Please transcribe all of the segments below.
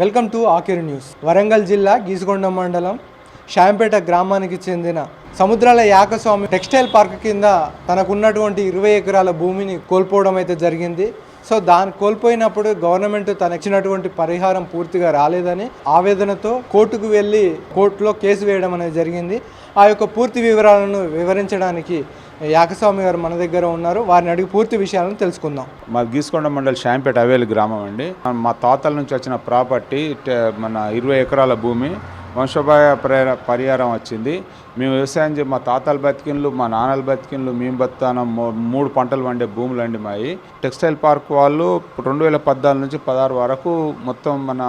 Welcome to Aakir news. Warangal జిల్లా గీసుగొండ మండలం శాంపేట గ్రామానికి చెందిన సముద్రాల యాకస్వామి టెక్స్టైల్ పార్క్ కింద తనకున్నటువంటి ఇరవై ఎకరాల భూమిని కోల్పోవడం అయితే జరిగింది. సో దాన్ని కోల్పోయినప్పుడు గవర్నమెంట్ తనకిచ్చినటువంటి పరిహారం పూర్తిగా రాలేదని ఆవేదనతో కోర్టుకు వెళ్ళి కోర్టులో కేసు వేయడం అనేది జరిగింది. ఆ యొక్క పూర్తి వివరాలను వివరించడానికి యాకస్వామి గారు మన దగ్గర ఉన్నారు. వారిని అడిగి పూర్తి విషయాలను తెలుసుకుందాం. మా గీసుకొండ మండలి శాంపేట అవేలి గ్రామం అండి. మా తాతల నుంచి వచ్చిన ప్రాపర్టీ మన ఇరవై ఎకరాల భూమి. వంశోపాయ ప్రేర పరిహారం వచ్చింది. మేము వ్యవసాయం చే మా తాతల బతికిన్లు మా నాన్నల బతికిన్లు మేము బతానం మూడు పంటలు పండే భూములు అండి మావి టెక్స్టైల్ పార్క్ వాళ్ళు రెండు వేల పద్నాలుగు నుంచి పదహారు వరకు మొత్తం మన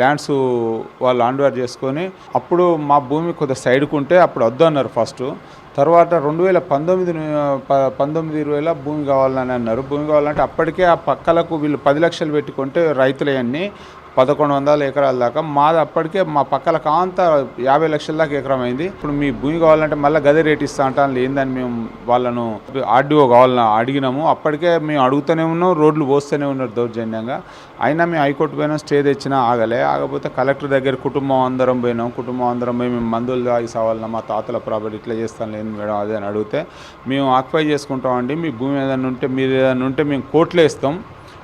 ల్యాండ్స్ వాళ్ళు ఆండ్వేర్ చేసుకొని అప్పుడు మా భూమి కొద్దిగా సైడ్కు ఉంటే అప్పుడు వద్దు అన్నారు ఫస్ట్. తర్వాత రెండు వేల పంతొమ్మిది పంతొమ్మిది ఇరవైలో భూమి కావాలని అన్నారు. భూమి కావాలంటే అప్పటికే ఆ పక్కలకు వీళ్ళు పది లక్షలు పెట్టుకుంటే రైతులవన్నీ పదకొండు వందల ఎకరాల దాకా. మాది అప్పటికే మా పక్కల కాంత యాభై లక్షల దాకా ఎకరం అయింది. ఇప్పుడు మీ భూమి కావాలంటే మళ్ళీ గదే రేట్ ఇస్తా అంటాను లేదని మేము వాళ్ళను ఆర్డీఓ కావాలని అడిగినాము. అప్పటికే మేము అడుగుతూనే ఉన్నాం రోడ్లు పోస్తూనే ఉన్నారు దౌర్జన్యంగా. అయినా మేము హైకోర్టు పోయినా స్టే తెచ్చినా ఆగలే. ఆగపోతే కలెక్టర్ దగ్గర కుటుంబం అందరం పోయినాం. కుటుంబం అందరం పోయి మేము మందులు తాగి సావాలన్నా మా తాతల ప్రాపర్టీ ఇట్లా చేస్తాను లేదు మేడం అదే అని అడిగితే మేము ఆక్యుపై చేసుకుంటామండి. మీ భూమి ఏదైనా ఉంటే మీరు ఏదైనా ఉంటే మేము కోట్లు వేస్తాం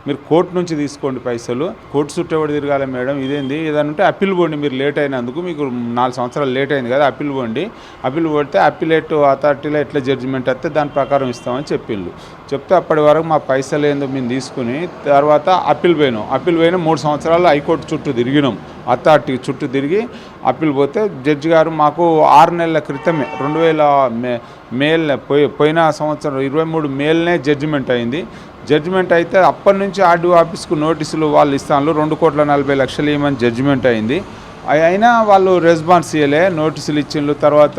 మీరు కోర్టు నుంచి తీసుకోండి పైసలు. కోర్టు చుట్టూ తిరగాలి మేడం? ఇదేంది? ఏదైనా ఉంటే అప్పీల్ పోండి మీరు లేట్ అయినందుకు. మీకు నాలుగు సంవత్సరాలు లేట్ అయింది కదా అప్పీల్ పోండి. అప్పీల్ పోతే అప్పీలేట్ అథారిటీలో ఎట్లా జడ్జిమెంట్ వస్తే దాని ప్రకారం ఇస్తామని చెప్పిండు. చెప్తే అప్పటి వరకు మా పైసలు ఏందో మేము తీసుకుని తర్వాత అప్పీల్ పోయినాం. అప్పీల్ పోయినా మూడు సంవత్సరాలు హైకోర్టు చుట్టూ తిరిగినాం. అథారిటీ చుట్టూ తిరిగి అప్పీల్ పోతే జడ్జి గారు మాకు ఆరు నెలల క్రితమే రెండు వేల మే మేల్ పోయి పోయిన సంవత్సరం ఇరవై మూడు మేల్నే జడ్జిమెంట్ అయింది. జడ్జిమెంట్ అయితే అప్పటి నుంచి ఆర్డీఓ ఆఫీస్కు నోటీసులు వాళ్ళు ఇస్తాను రెండు కోట్ల నలభై లక్షలు ఇవ్వమని జడ్జిమెంట్ అయింది. అయినా వాళ్ళు రెస్పాన్స్ ఇవ్వలే నోటీసులు ఇచ్చిండ్రు తర్వాత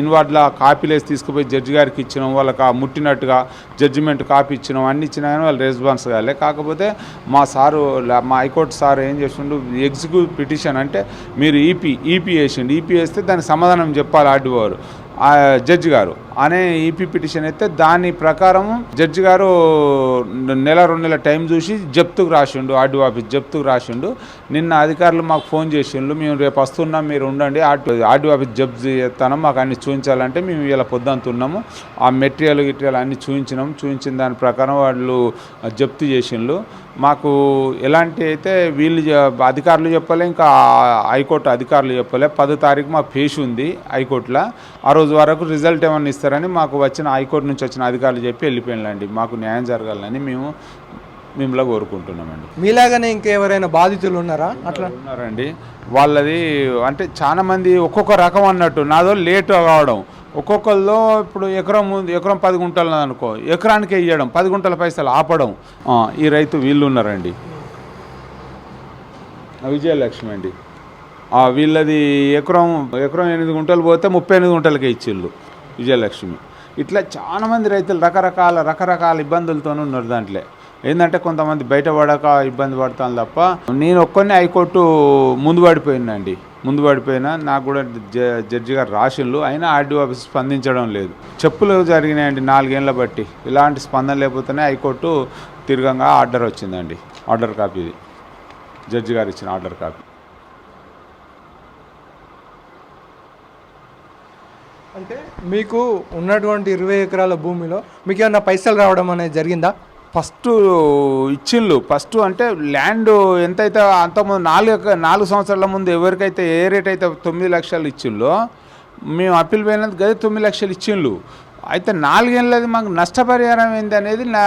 ఇన్వార్డ్లో కాపీలేసి తీసుకుపోయి జడ్జి గారికి ఇచ్చినాం. వాళ్ళకి ఆ ముట్టినట్టుగా జడ్జిమెంట్ కాపీ ఇచ్చినాం. అన్ని ఇచ్చినా కానీ వాళ్ళు రెస్పాన్స్ కాలే. కాకపోతే మా సారు మా హైకోర్టు సార్ ఏం చేసిండు? ఎగ్జిక్యూటివ్ పిటిషన్ అంటే మీరు ఈపీ ఈపీ వేసిండు. ఈపీ వేస్తే దానికి సమాధానం చెప్పాలి ఆర్డీఓ జడ్జి గారు అనే ఈపీ పిటిషన్ అయితే దాని ప్రకారం జడ్జి గారు నెల రెండు నెలల టైం చూసి జప్తుకు రాసిండు ఆర్డీఓ ఆఫీస్ జప్తుకు రాసిండు. నిన్న అధికారులు మాకు ఫోన్ చేసిండు మేము రేపు వస్తున్నాం మీరు ఉండండి ఆర్డీఓ ఆఫీస్ జప్తు చేస్తాను మాకు అన్ని చూపించాలంటే మేము ఇలా పొద్దుతున్నాము ఆ మెటీరియల్ గిటీరియల్ అన్ని చూపించినాం చూపించిన దాని ప్రకారం వాళ్ళు జప్తు చేసిండ్రు. మాకు ఎలాంటి అయితే వీళ్ళు అధికారులు చెప్పలే ఇంకా హైకోర్టు అధికారులు చెప్పలే. పదో తారీఖు మా ఫేస్ ఉంది హైకోర్టులో. ఆ రోజు వరకు రిజల్ట్ ఏమన్నా ఇస్తారని మాకు వచ్చిన హైకోర్టు నుంచి వచ్చిన అధికారులు చెప్పి వెళ్ళిపోయిందండి మాకు న్యాయం జరగాలని మేము మిమ్మల్ని కోరుకుంటున్నామండి. మీలాగానే ఇంకెవరైనా బాధితులు ఉన్నారా? అట్లా? ఉన్నారండి. వాళ్ళది అంటే చాలా మంది ఒక్కొక్క రకం అన్నట్టు. నాదో లేట్ కావడం. ఒక్కొక్కరిలో ఇప్పుడు ఎకరం ముందు ఎకరం పది గుంటలు అనుకో ఎకరానికి ఇవ్వడం పది గుంటల పైసలు ఆపడం. ఈ రైతు వీళ్ళు ఉన్నారండి. విజయలక్ష్మి అండి. వీళ్ళది ఎకరం ఎకరం ఎనిమిది గుంటలు పోతే ముప్పై ఎనిమిది గుంటలకే ఇచ్చిళ్ళు విజయలక్ష్మి. ఇట్లా చాలా మంది రైతులు రకరకాల రకరకాల ఇబ్బందులతోనే ఉన్నారు దాంట్లో. ఏంటంటే కొంతమంది బయట పడక ఇబ్బంది పడతాను తప్ప నేను ఒక్కనే హైకోర్టు ముందు పడిపోయిందండి ముందు పడిపోయినా నాకు కూడా జ- జడ్జి గారు రాసిండ్లు. అయినా ఆర్డీ ఆఫీస్ స్పందించడం లేదు. చెప్పులు జరిగినాయండి నాలుగేళ్ళ బట్టి. ఇలాంటి స్పందన లేకపోతేనే హైకోర్టు తిరగంగా ఆర్డర్ వచ్చిందండి. ఆర్డర్ కాపీ ఇది. జడ్జి గారు ఇచ్చిన ఆర్డర్ కాపీ. అంటే మీకు ఉన్నటువంటి ఇరవై ఎకరాల భూమిలో మీకు ఏమన్నా పైసలు రావడం అనేది జరిగిందా? ఫస్ట్ ఇచ్చిండ్లు ఫస్ట్ అంటే ల్యాండ్ ఎంతైతే అంతకుముందు నాలుగు నాలుగు సంవత్సరాల ముందు ఎవరికైతే ఏ రేట్ అయితే తొమ్మిది లక్షలు ఇచ్చిండ్లో మేము అప్పీల్ పోయినందుకు గదే తొమ్మిది లక్షలు ఇచ్చిండ్లు. అయితే నాలుగేళ్ళది మాకు నష్టపరిహారం ఏంది అనేది నా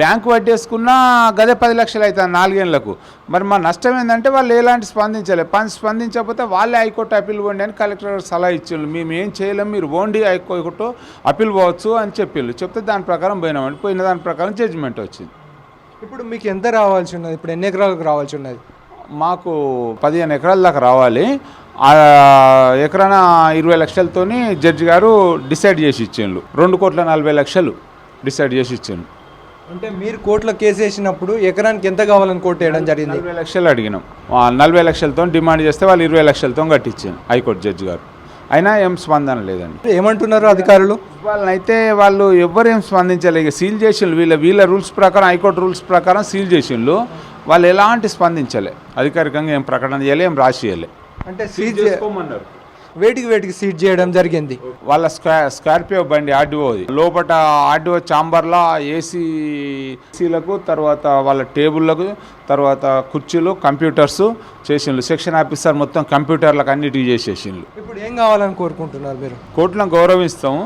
బ్యాంకు వడ్డేసుకున్న గదే పది లక్షలు అవుతుంది నాలుగేళ్ళకు మరి మా నష్టం ఏంటంటే వాళ్ళు ఎలాంటి స్పందించలే. పని స్పందించకపోతే వాళ్ళే హైకోర్టు అప్పీల్ పోండి అని కలెక్టర్ సలహా ఇచ్చిండ్రు. మేము ఏం చేయలేం మీరు ఓండి హైకోర్టు అప్పీల్ పోవచ్చు అని చెప్పిండ్రు చెప్తే దాని ప్రకారం పోయినామండి. పోయిన దాని ప్రకారం జడ్జిమెంట్ వచ్చింది. ఇప్పుడు మీకు ఎంత రావాల్సి ఉన్నది? ఇప్పుడు ఎన్ని ఎకరాలకు రావాల్సి ఉన్నది? మాకు పదిహేను ఎకరాల దాకా రావాలి. ఆ ఎకరాన ఇరవై లక్షలతోని జడ్జి గారు డిసైడ్ చేసి ఇచ్చిండ్రు. రెండు కోట్ల నలభై లక్షలు డిసైడ్ చేసి ఇచ్చిండ్రు. అంటే మీరు కోర్టులో కేసు వేసినప్పుడు ఎకరానికి ఎంత కావాలని కోర్టు వేయడం జరిగింది? నలభై లక్షలు అడిగినాం. నలభై లక్షలతో డిమాండ్ చేస్తే వాళ్ళు ఇరవై లక్షలతో కట్టించాను హైకోర్టు జడ్జి గారు. అయినా ఏం స్పందన లేదండి. ఏమంటున్నారు అధికారులు? వాళ్ళనైతే వాళ్ళు ఎవ్వరేం స్పందించలేదు. ఇక సీల్ చేసిండ్రు. వీళ్ళ వీళ్ళ రూల్స్ ప్రకారం హైకోర్టు రూల్స్ ప్రకారం సీల్ చేసిండ్రు. వాళ్ళు ఎలాంటి స్పందించలే? అధికారికంగా ఏం ప్రకటన చేయలే ఏం రాసియలే అంటే సీజ్ వేటికి వేటికి సీజ్ చేయడం జరిగింది? వాళ్ళ స్క్వా స్కార్పియో బండి ఆర్డీఓది. లోపల ఆర్డీఓ చాంబర్లో ఏసీ ఏసీలకు తర్వాత వాళ్ళ టేబుల్లకు తర్వాత కుర్చీలు కంప్యూటర్స్ చేసిండ్రు సెక్షన్ ఆఫీసర్ మొత్తం కంప్యూటర్లకు అన్నిటికీ చేసేసిండ్రు ఇప్పుడు ఏం కావాలని కోరుకుంటున్నారు మీరు? కోర్టులను గౌరవిస్తాము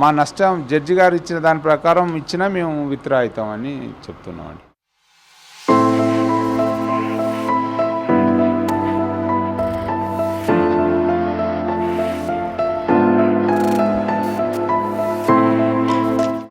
మా నష్టం జడ్జి గారు ఇచ్చిన దాని ప్రకారం ఇచ్చినా మేము విత్డ్రా అవుతామని చెప్తున్నామండి.